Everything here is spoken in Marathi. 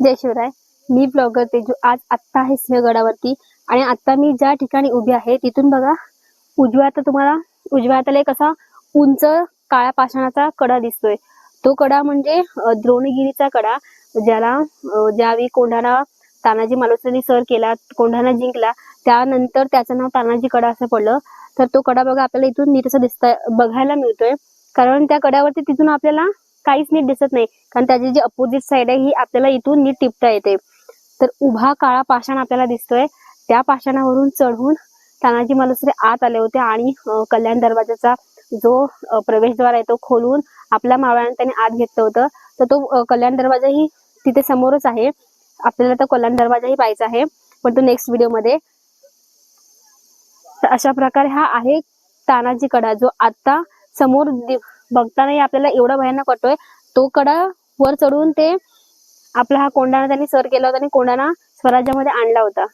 जय शिवराय. मी ब्लॉगर तेजू. आज आत्ता आहे सिंहगडावरती. आणि आत्ता मी ज्या ठिकाणी उभी आहे तिथून बघा. उजव्या आता तुम्हाला उजव्या हाताला एक असा उंच काळ्या पाषाणाचा कडा दिसतोय. तो कडा म्हणजे द्रोणगिरीचा कडा ज्याला ज्यावेळी कोंढाणा तानाजी मालुसरेंनी सर केला कोंढाणा जिंकला त्यानंतर त्याचं नाव तानाजी कडा असं पडलं. तर तो कडा बघा आपल्याला इथून नीट असं दिसता बघायला मिळतोय. कारण त्या कड्यावरती तिथून आपल्याला काहीच नीट दिसत नाही. कारण त्याची जी अपोजिट साईड आहे ही आपल्याला इथून नीट टिपता येते. तर उभा काळा पाषाण आपल्याला दिसतोय. त्या पाषाणावरून चढून तानाजी मालुसरे आत आले होते आणि कल्याण दरवाजाचा जो प्रवेशद्वार आहे तो खोलून आपल्या मावळ्याने त्याने आत घेतलं होतं. तर तो कल्याण दरवाजाही तिथे समोरच आहे. आपल्याला तर कल्याण दरवाजाही पाहायचा आहे. पण तो नेक्स्ट व्हिडिओमध्ये तर अशा प्रकारे हा आहे तानाजी कडा जो आता समोर बघतानाही आपल्याला एवढा भयानक वाटतोय. तो कडा वर चढून ते आपला हा कोंढाणा त्यांनी सर केला होता आणि कोंढाणा स्वराज्यामध्ये आणला होता.